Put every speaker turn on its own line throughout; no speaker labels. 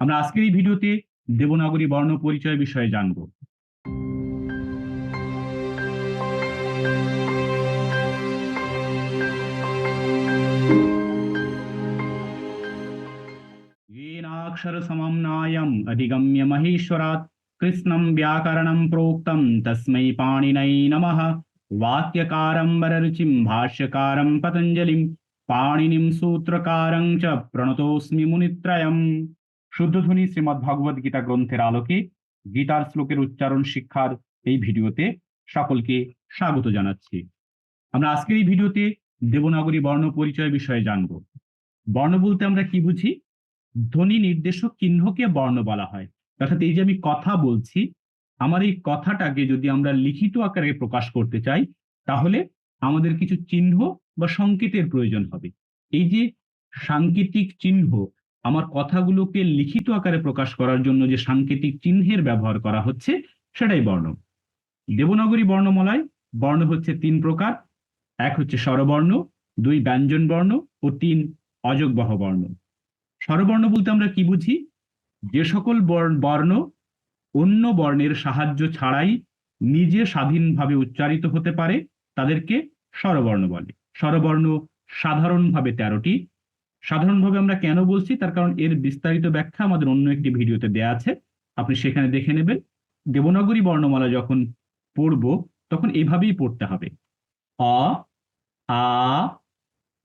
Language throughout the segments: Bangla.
আমরা আজকের এই ভিডিওতে দেবনাগরী বর্ণ পরিচয় বিষয়ে জানব येनाक्षर समं नायम् अधिगम्य महेश्वरात् कृष्णं व्याकरणं प्रोक्तं तस्मै पाणिनै नमः वाक्यकारं वररुचिं भाष्यकारं पतञ्जलिं পাণিনিম সূত্রকারং চ প্রণতোস্মি মুনিত্রয়ম শুদ্ধধ্বনি শ্রীমদ্ ভগবদ গীতা গ্রন্থের আলোকে গীতার শ্লোকের উচ্চারণ শিক্ষার এই ভিডিওতে সকলকে স্বাগত জানাচ্ছি। আমরা আজকের এই ভিডিওতে দেবনাগরী বর্ণ পরিচয় বিষয়ে জানব। বর্ণ বলতে আমরা কি বুঝি? ধ্বনি নির্দেশক চিহ্নকে বর্ণ বলা হয়। অর্থাৎ এই যে আমি কথা বলছি, আমার এই কথাটাকে যদি আমরা লিখিত আকারে প্রকাশ করতে চাই, তাহলে আমাদের কিছু চিহ্ন বা সংকেতের প্রয়োজন হবে। এই যে সাংকেতিক চিহ্ন আমার কথাগুলোকে লিখিত আকারে প্রকাশ করার জন্য যে সাংকেতিক চিহ্নের ব্যবহার করা হচ্ছে, সেটাই বর্ণ। দেবনাগরী বর্ণমালায় বর্ণ হচ্ছে তিন প্রকার। এক হচ্ছে স্বরবর্ণ, দুই ব্যঞ্জন বর্ণ ও তিন অযোগবহ বর্ণ। স্বরবর্ণ বলতে আমরা কি বুঝি? যে সকল বর্ণ অন্য বর্ণের সাহায্য ছাড়াই নিজে স্বাধীনভাবে উচ্চারিত হতে পারে, তাদেরকে স্বরবর্ণ বলে। স্বরবর্ণ সাধারণভাবে তেরোটি সাধারণভাবে আমরা কেন বলছি? তার কারণ এর বিস্তারিত ব্যাখ্যা আমাদের অন্য একটি ভিডিওতে দেয়া আছে। আপনি সেখানে দেখে নেবেন। দেবনাগরী বর্ণমালা যখন পড়ব, তখন এভাবেই পড়তে হবে। অ, আ,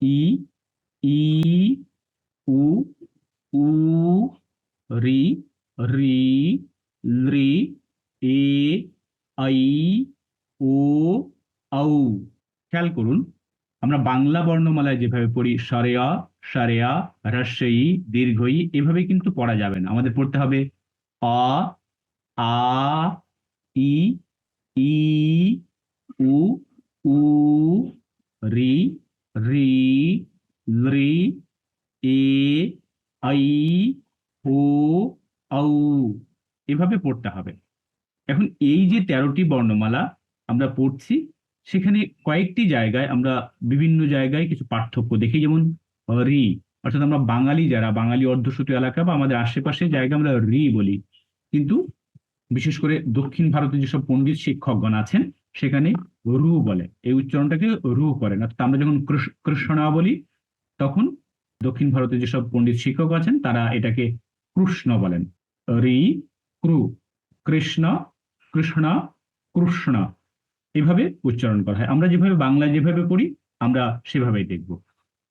ই ই, উ উ, রি রি রি এ, আই, ও, আউ। খেয়াল করুন, আমরা বাংলা বর্ণমালায় যেভাবে পড়ি সরেয়া সারেয়া হ্রস্বই দীর্ঘই, এভাবে কিন্তু পড়া যাবে না। আমাদের পড়তে হবে অ আ, ই ই, উ উ, রি রি রি এ, আই, ও আউ এভাবে পড়তে হবে। এখন এই যে তেরোটি বর্ণমালা আমরা পড়ছি, সেখানে কয়েকটি জায়গায় আমরা বিভিন্ন জায়গায় কিছু পার্থক্য দেখি। যেমন রি, অর্থাৎ আমরা বাঙালি যারা, বাঙালি অর্ধশ্রুত এলাকা বা আমাদের আশেপাশে জায়গা আমরা রি বলি। কিন্তু বিশেষ করে দক্ষিণ ভারতে যেসব পণ্ডিত শিক্ষকগণ আছেন, সেখানে রু বলে। এই উচ্চারণটাকে রু করেন। অর্থাৎ আমরা যখন কৃষ্ণা বলি, তখন দক্ষিণ ভারতে যেসব পণ্ডিত শিক্ষক আছেন, তারা এটাকে কৃষ্ণ বলেন। রি, ক্রু, কৃষ্ণ কৃষ্ণ কৃষ্ণ। এভাবে উচ্চারণ করা হয়। আমরা যেভাবে বাংলা যেভাবে পড়ি, আমরা সেভাবেই দেখব।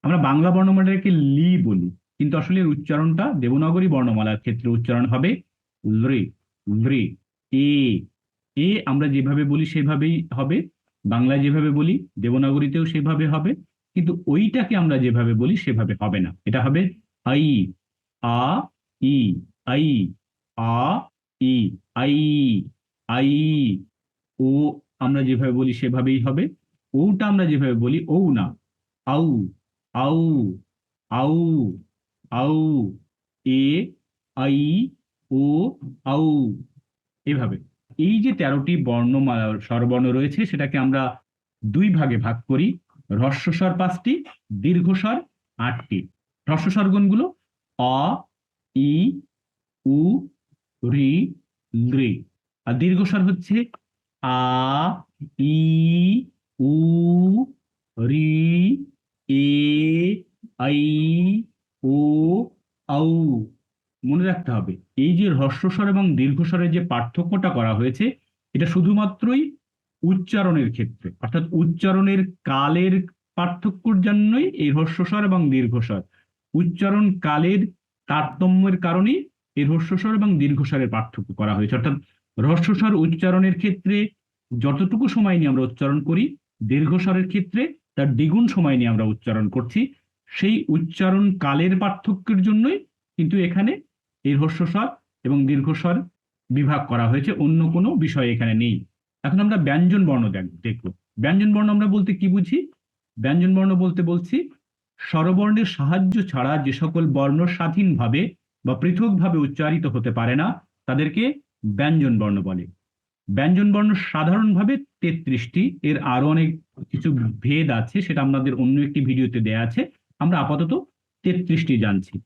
আমরা বাংলা বর্ণমালাকে লি বলি, কিন্তু আসলে এর উচ্চারণটা দেবনাগরী বর্ণমালার ক্ষেত্রে উচ্চারণ হবে লৃ লৃ এ এ আমরা যেভাবে বলি সেভাবেই হবে, বাংলায় যেভাবে বলি দেবনাগরীতেও সেভাবে হবে, কিন্তু ওইটাকে আমরা যেভাবে বলি সেভাবে হবে না। এটা হবে আই, আ, ই, আই, আ, ই, আই আই, ও আমরা যেভাবে বলি সেভাবেই হবে, ওটা আমরা যেভাবে বলি ও না, আউ আউ আউ আউ এ আই ও আউ এভাবে। এই যে তেরোটি বর্ণমালা, স্বরবর্ণ রয়েছে, সেটাকে আমরা দুই ভাগে ভাগ করি। হ্রস্বস্বর পাঁচটি দীর্ঘস্বর আটটি। হ্রস্বস্বর গুণগুলো অ ই, উ, রি লৃ আর দীর্ঘস্বর হচ্ছে আ, ই, উ, রি এ, আই, ও, আউ। মনে রাখতে হবে, এই যে হ্রস্বস্বর এবং দীর্ঘস্বরের যে পার্থক্যটা করা হয়েছে, এটা শুধুমাত্রই উচ্চারণের ক্ষেত্রে, অর্থাৎ উচ্চারণের কালের পার্থক্যর জন্যই এই হ্রস্বস্বর এবং দীর্ঘস্বর। উচ্চারণ কালের তারতম্যের কারণেই এই হ্রস্বস্বর এবং দীর্ঘস্বরের পার্থক্য করা হয়েছে, অর্থাৎ হ্রস্বস্বর উচ্চারণের ক্ষেত্রে যতটুকু সময় নিয়ে আমরা উচ্চারণ করি, দীর্ঘস্বরের ক্ষেত্রে তার দ্বিগুণ সময় নিয়ে আমরা উচ্চারণ করছি। সেই উচ্চারণ কালের পার্থক্যের জন্যই কিন্তু এখানে এই হ্রস্বস্বর এবং দীর্ঘস্বর বিভাগ করা হয়েছে। অন্য কোনো বিষয় এখানে নেই। এখন আমরা ব্যঞ্জন বর্ণ দেখব। ব্যঞ্জন বর্ণ আমরা বলতে কি বুঝি? ব্যঞ্জন বর্ণ বলতে বলছি, স্বরবর্ণের সাহায্য ছাড়া যে সকল বর্ণ স্বাধীনভাবে বা পৃথকভাবে উচ্চারিত হতে পারে না, তাদেরকে ব্যঞ্জন বর্ণ বলে। ব্যঞ্জন বর্ণ সাধারণভাবে তেত্রিশটি। এর আরও অনেক কিছু ভেদ আছে, সেটা আমাদের অন্য একটি ভিডিওতে দেয়া আছে। আমরা আপাতত তেত্রিশটি জানছি।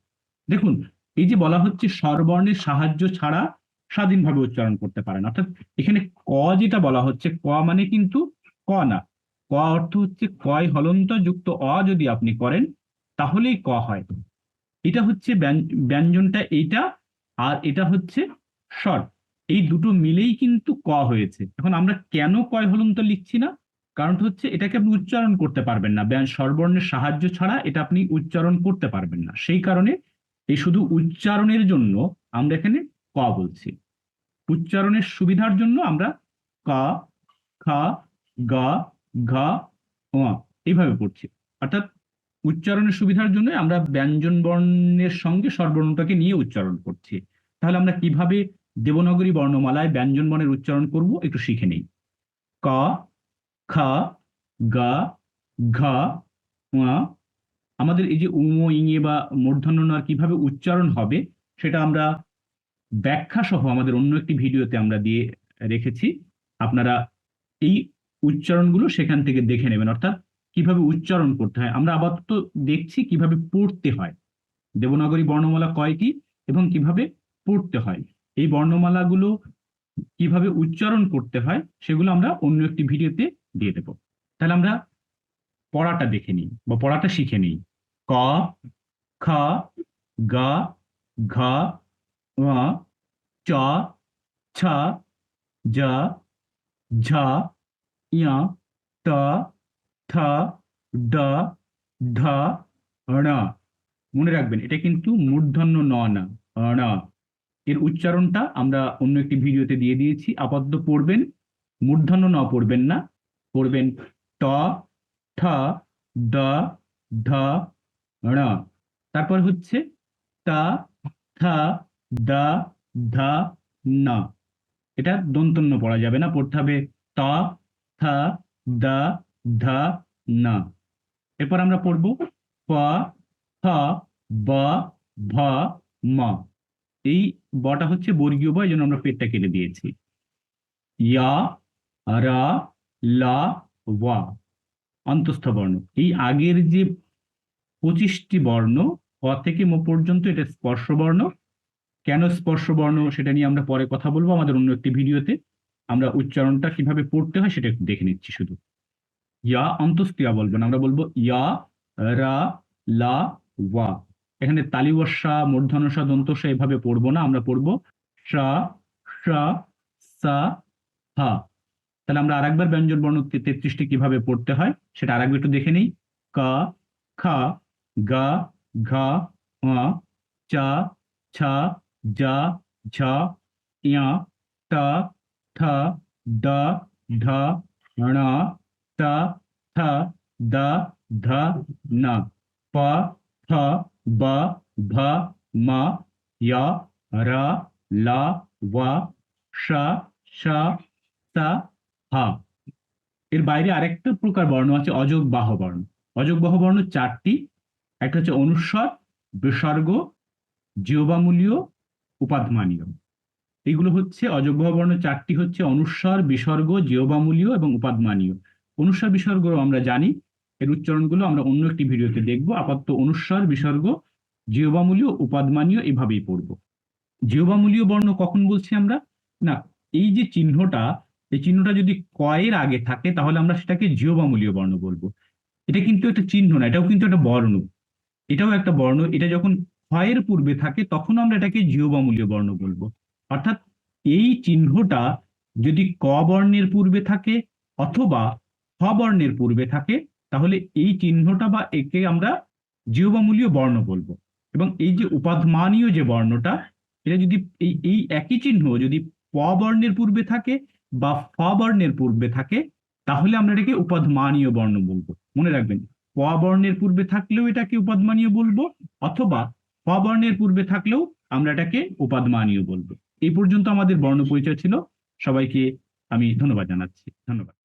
দেখুন, এই যে বলা হচ্ছে স্বরবর্ণের সাহায্য ছাড়া স্বাধীনভাবে উচ্চারণ করতে পারেন অর্থাৎ এখানে ক যেটা বলা হচ্ছে, ক মানে কিন্তু ক না। ক অর্থ হচ্ছে কয় হলন্ত যুক্ত অ যদি আপনি করেন, তাহলেই ক হয়। এটা হচ্ছে ব্যঞ্জ- ব্যঞ্জনটা এইটা আর এটা হচ্ছে স্বর। এই দুটো মিলেই কিন্তু ক হয়েছে। এখন আমরা কেন কয় হলন্ত লিখছি না? কারণটা হচ্ছে এটাকে আপনি উচ্চারণ করতে পারবেন না। ব্যঞ্জ স্বরবর্ণের সাহায্য ছাড়া এটা আপনি উচ্চারণ করতে পারবেন না। সেই কারণে এই শুধু উচ্চারণের জন্য আমরা এখানে ক বলছি। উচ্চারণের সুবিধার জন্য আমরা ক, খ, গ, ঘ এইভাবে পড়ছি। অর্থাৎ উচ্চারণের সুবিধার জন্য আমরা ব্যঞ্জন বর্ণের সঙ্গে স্বরবর্ণটাকে নিয়ে উচ্চারণ করছি। তাহলে আমরা কীভাবে দেবনাগরী বর্ণমালায় ব্যঞ্জন বর্ণের উচ্চারণ করব, একটু শিখে নেই। ক, খ, গ, ঘ আমাদের এই যে উম, ইঙে বা মূর্ধন্য ন কীভাবে উচ্চারণ হবে, সেটা আমরা ব্যাখ্যা সহ আমাদের অন্য একটি ভিডিওতে আমরা দিয়ে রেখেছি। আপনারা এই উচ্চারণগুলো সেখান থেকে দেখে নেবেন, অর্থাৎ কীভাবে উচ্চারণ করতে হয়। আমরা আপাতত দেখছি কীভাবে পড়তে হয়। দেবনাগরী বর্ণমালা কয়টি এবং কীভাবে পড়তে হয়। এই বর্ণমালাগুলো কীভাবে উচ্চারণ করতে হয় সেগুলো আমরা অন্য একটি ভিডিওতে দিয়ে দেব। তাহলে আমরা পড়াটা দেখে নিই বা পড়াটা শিখে নিই। ক, খ, গ, ঘ চ, ছ, জ, ঝ, ঞ ট ঠ ড ঢ ণ। মনে রাখবেন, এটা কিন্তু মূর্ধন্য ন না এর উচ্চারণটা আমরা অন্য একটি ভিডিওতে দিয়ে দিয়েছি। আপাতত পড়বেন, মূর্ধন্য ন পড়বেন না। পড়বেন ট ঠ ড ঢ ণ তারপর হচ্ছে তা, থ, দ, ধ, ন। এটা দন্তন্য পড়া যাবে না, পড়তে হবে ত, থ, দ, ধ, ন। এরপর আমরা পড়ব প ফ ব, ভ, ম। এই বটা হচ্ছে বর্গীয় বা এই জন্য আমরা পেটটা কেটে দিয়েছি। ইয়া, রা, লা, ওয়া অন্তস্থ বর্ণ এই আগের যে পঁচিশটি বর্ণ, ক থেকে ম পর্যন্ত এটা স্পর্শ বর্ণ কেন স্পর্শ বর্ণ সেটা নিয়ে আমরা পরে কথা বলব আমাদের অন্য একটি ভিডিওতে। আমরা উচ্চারণটা কীভাবে পড়তে হয় সেটা দেখে নিচ্ছি শুধু। ইয়া অন্তস্তিয়া বলবেন, আমরা বলব ইয়া, রা, লা, ওয়া। এখানে তালিবস্যা মূর্ধনসা দন্তসা এভাবে পড়ব না, আমরা পড়ব সা সা সা হা তাহলে আমরা আরেকবার ব্যঞ্জন বর্ণ তেত্রিশটি কীভাবে পড়তে হয়, সেটা আরেকবার একটু দেখে নিই। ক, খ, গ, ঘ চ, ছ জ ঝ ঞ ট ঠ ড ঢ ণ ট ঠ দ, ধ, ন, প ফ ব, ভ, ম, য়, র, ল, ওয়া স স স হ। এর বাইরে আরেকটা প্রকার বর্ণ আছে, অযোগ বাহ বর্ণ। অযোগ বাহ বর্ণ চারটি। একটা হচ্ছে অনুস্বর, বিসর্গ জিওবামূলীয় উপাধমানীয় এইগুলো হচ্ছে অযোগ্য বর্ণ চারটি হচ্ছে, অনুস্বর, বিসর্গ জিওবামূলীয় এবং উপাধমানীয় অনুস্বর বিসর্গ আমরা জানি এর উচ্চারণগুলো আমরা অন্য একটি ভিডিওতে দেখব। আপাতত অনুস্বর বিসর্গ জিওবামূলীয় উপাধমানীয় এভাবেই পড়ব। জিওবামূলীয় বর্ণ কখন বলছি আমরা? না, এই যে চিহ্নটা, এই চিহ্নটা যদি কয়ের আগে থাকে, তাহলে আমরা সেটাকে জিওবামূলীয় বর্ণ বলব। এটা কিন্তু একটা চিহ্ন না, এটাও কিন্তু একটা বর্ণ। এটাও একটা বর্ণ, এটা যখন ক্ষয়ের পূর্বে থাকে, তখন আমরা এটাকে জিওবামূলীয় বর্ণ বলব। অর্থাৎ এই চিহ্নটা যদি ক বর্ণের পূর্বে থাকে, অথবা খ বর্ণের পূর্বে থাকে তাহলে এই চিহ্নটা বা একে আমরা জিওবামূলীয় বর্ণ বলব। এবং এই যে উপাধমানীয় যে বর্ণটা, এটা যদি এই এই একই চিহ্ন যদি প বর্ণের পূর্বে থাকে বা ফ বর্ণের পূর্বে থাকে, তাহলে আমরা এটাকে উপাধমানীয় বর্ণ বলব। মনে রাখবেন, প বর্ণের পূর্বে থাকলেও এটাকে উপাধমানীয় বলব, অথবা প বর্ণের পূর্বে থাকলেও আমরা এটাকে উপাধমানীয় বলব। এই পর্যন্ত আমাদের বর্ণ পরিচয় ছিল। সবাইকে আমি ধন্যবাদ জানাচ্ছি। ধন্যবাদ।